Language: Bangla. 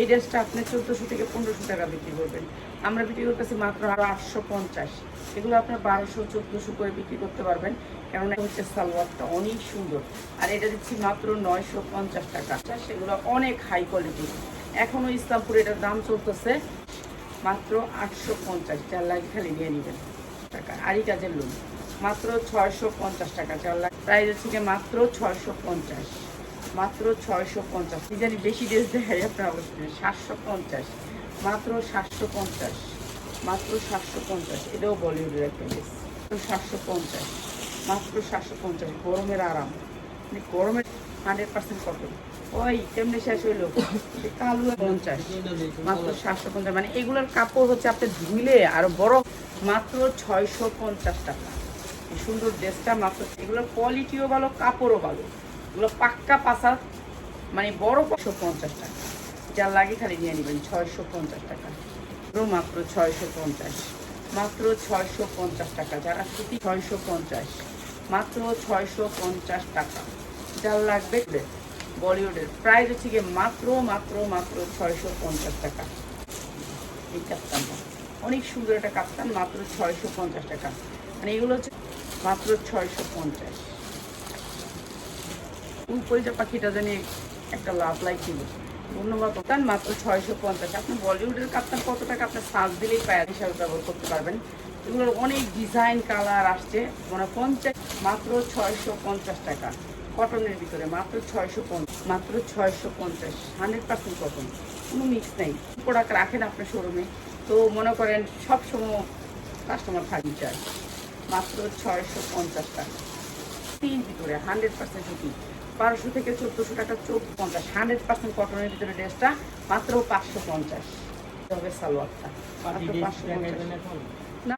এই ড্রেসটা আপনি চোদ্দোশো থেকে পনেরোশো টাকা বিক্রি করবেন। আমরা বিক্রি করতেছি মাত্র আরও আটশো পঞ্চাশ। এগুলো আপনার বারোশো, চোদ্দোশো করে বিক্রি করতে পারবেন। কেননা হচ্ছে সালোয়ারটা অনেক সুন্দর। আর এটা দিচ্ছি মাত্র নয়শো পঞ্চাশ টাকা। সেগুলো অনেক হাই কোয়ালিটি এখনও ইসলামপুরে এটার দাম চলতেছে মাত্র আটশো পঞ্চাশ। চার লাখ খালি নিয়ে নেবেন। টাকা। আড়ি কাজের লোন মাত্র ছয়শো পঞ্চাশ টাকা। চার লাখ প্রাইস হচ্ছে মাত্র ছয়শো পঞ্চাশ। মাত্র ছয়শো পঞ্চাশ। জানি বেশি ড্রেস দেখাই আপনার অবশ্যই সাতশো পঞ্চাশ। মাত্র সাতশো পঞ্চাশ। মাত্র সাতশো পঞ্চাশ। এটাও বলিউডের একটা ড্রেস। সাতশো পঞ্চাশ। মাত্র সাতশো পঞ্চাশ। গরমের আরাম। মানে গরমের হান্ড্রেড পার্সেন্ট কটন ওই কেমনি শেষ হইল। কালো পঞ্চাশ। মাত্র সাতশো পঞ্চাশ। মানে এগুলোর কাপড় হচ্ছে আপনি ধুইলে আরও বড়। মাত্র ছয়শো পঞ্চাশ টাকা। সুন্দর ড্রেসটা মাত্র এগুলোর কোয়ালিটিও ভালো, কাপড়ও ভালো। এগুলো পাক্কা পাশা মানে বড় পাঁচশো পঞ্চাশ টাকা। যার লাগে খালি নিয়ে নেবেন ছয়শো পঞ্চাশ টাকা। এগুলো মাত্র ছয়শো পঞ্চাশ। মাত্র ছয়শো পঞ্চাশ টাকা। যারা সুতি, ছয়শো পঞ্চাশ। মাত্র ছয়শো পঞ্চাশ টাকা। যার লাগবে বলিউডের প্রাইস হচ্ছে গিয়ে মাত্র মাত্র মাত্র ছয়শো পঞ্চাশ টাকা। এই কাপ্তানটা অনেক সুন্দর একটা কাপ্তান মাত্র ছয়শো পঞ্চাশ টাকা। মানে এগুলো হচ্ছে মাত্র ছয়শো পঞ্চাশ। উপরিটা পাখিটা জানি একটা লাভ ছিল। ধন্যবাদ কাপ্তান মাত্র ছয়শো পঞ্চাশ। আপনি বলিউডের কাপ্তান কত টাকা আপনার সাজ দিলেই পায়ের হিসাবে ব্যবহার করতে পারবেন। এগুলোর অনেক ডিজাইন কালার আসছে। মানে পঞ্চাশ, মাত্র ছয়শো পঞ্চাশ টাকা। কটনের ভিতরে মাত্র ছয়শো পঞ্চাশ। মাত্র ছয়শো পঞ্চাশ। হান্ড্রেড পার্সেন্ট কটন কোনো মিক্স নেই। প্রোডাক্ট রাখেন আপনার শোরুমে তো মনে করেন সব সময় কাস্টমার থাকি চায়। মাত্র ছয়শো পঞ্চাশ টাকা। তিন ভিতরে হান্ড্রেড পার্সেন্ট সুতি বারোশো থেকে চোদ্দোশো টাকা চোখ পঞ্চাশ হান্ড্রেড পার্সেন্ট কটনের ভিতরে ড্রেসটা মাত্র পাঁচশো পঞ্চাশ। হবে সালোয়ারটা? মাত্র পাঁচশো পঞ্চাশ।